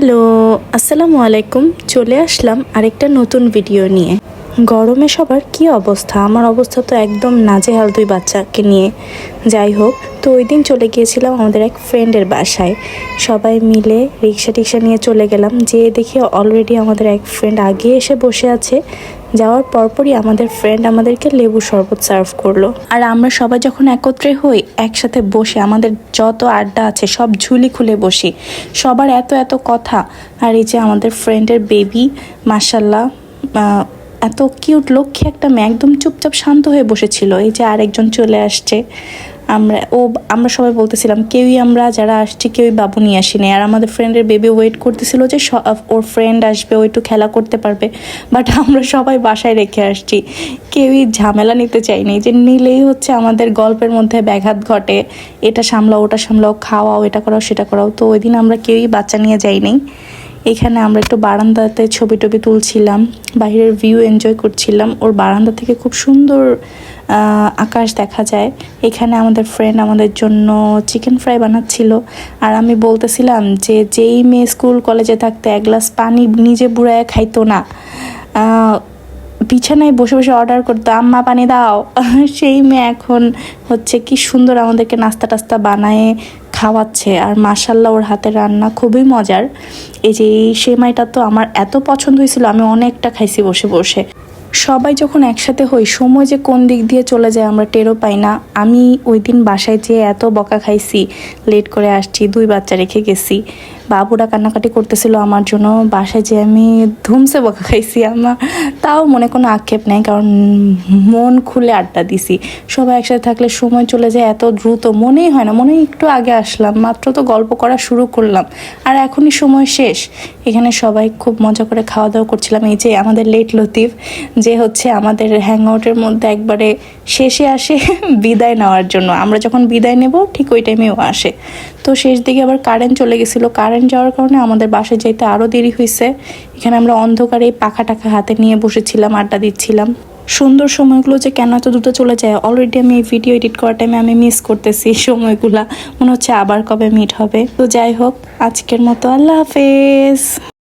Hello, আসসালামু আলাইকুম। চলে আসলাম আরেকটা নতুন ভিডিও নিয়ে। গরমে সবার কি অবস্থা? আমার অবস্থা তো একদম নাজেহাল দুই বাচ্চাকে নিয়ে। যাই হোক, তো ওই দিন চলে গিয়েছিলাম আমাদের এক ফ্রেন্ডের বাসায়। সবাই মিলে রিক্সা টিক্সা নিয়ে চলে গেলাম। যে দেখি অলরেডি আমাদের এক ফ্রেন্ড আগে এসে বসে আছে। যাওয়ার পরপরই আমাদের ফ্রেন্ড আমাদেরকে লেবু শরবত সার্ভ করল। আর আমরা সবাই যখন একত্রে হই, একসাথে বসে, আমাদের যত আড্ডা আছে, সব ঝুলি খুলে বসি। সবার এত এত কথা। আর এই যে আমাদের ফ্রেন্ডের বেবি মাসাল্লাহ এত কিউট লক্ষ্যে একটা মেয়ে একদম চুপচাপ শান্ত হয়ে বসেছিল। এই যে আরেকজন চলে আসছে। আমরা, ও, আমরা সবাই বলতেছিলাম, কেউই আমরা যারা আসছি, কেউই বাবু নিয়ে আসিনি আর আমাদের ফ্রেন্ডের বেবি ওয়েট করতেছিল যে ওর ফ্রেন্ড আসবে, ও একটু খেলা করতে পারবে। বাট আমরা সবাই বাসায় রেখে আসছি। কেউই ঝামেলা নিতে চাইনি যে নিলেই হচ্ছে আমাদের গল্পের মধ্যে ব্যাঘাত ঘটে। এটা সামলাও, ওটা সামলাও, খাওয়াও, এটা করাও, সেটা করাও। তো ওই দিন আমরা কেউই বাচ্চা নিয়ে যাইনি। এখানে আমরা একটু বারান্দাতে ছবি টবি তুলছিলাম, বাইরের ভিউ এনজয় করছিলাম। ওর বারান্দা থেকে খুব সুন্দর আকাশ দেখা যায়। এখানে আমাদের ফ্রেন্ড আমাদের জন্য চিকেন ফ্রাই বানাচ্ছিল। আর আমি বলতেছিলাম যে, যেই মেয়ে স্কুল কলেজে থাকতে এক গ্লাস পানি নিজে বুড়ায় খাইতো না। বিছানায় বসে বসে অর্ডার করতো, আম্মা, পানি দাও। সেই মেয়ে এখন হচ্ছে কি সুন্দর আমাদেরকে নাস্তা টাস্তা বানায় খাওয়াচ্ছে আর মাসাল্লাহ ওর হাতে রান্না খুবই মজার। এই যে এই সেমাইটা তো আমার এত পছন্দ হয়েছিল, আমি অনেকটা খাইছি বসে বসে। সবাই যখন একসাথে হই, সময় যে কোন দিক দিয়ে চলে যায় আমরা টেরও পাই না। আমি ওই দিন বাসায় যেয়ে এত বকা খাইছি, লেট করে আসছি, দুই বাচ্চা রেখে গেছি। বাবুরা কান্নাকাটি করতেছিল আমার জন্য, বাসায় যে আমি ধুমসে বকা খাইছি। আমার তাও মনে কোনো আক্ষেপ নেই, কারণ মন খুলে আড্ডা দিছি। সবাই একসাথে থাকলে সময় চলে যায় এত দ্রুত, মনেই হয় না মনে একটু আগে আসলাম, মাত্র তো গল্প করা শুরু করলাম। আর এখনই সময় শেষ। এখানে সবাই খুব মজা করে খাওয়া দাওয়া করছিলাম, এই যে আমাদের লেট লতিফ। যে হচ্ছে আমাদের হ্যাং আউটের মধ্যে একবারে শেষে আসে বিদায় নেওয়ার জন্য। আমরা যখন বিদায় নেব, ঠিক ওই টাইমেও আসে। তো শেষ দিকে আবার কারেন্ট চলে গেছিল। কারেন্ট যাওয়ার কারণে আমাদের বাসায় যাইতে আরও দেরি হয়েছে এখানে আমরা অন্ধকারে পাখা টাকা হাতে নিয়ে বসেছিলাম, আড্ডা দিচ্ছিলাম। সুন্দর সময়গুলো যে কেন এত দ্রুত চলে যায় অলরেডি আমি এই ভিডিও এডিট করার টাইমে আমি মিস করতেছি সময়গুলা। মনে হচ্ছে আবার কবে মিট হবে। তো যাই হোক, আজকের মতো আল্লাহ হাফেজ।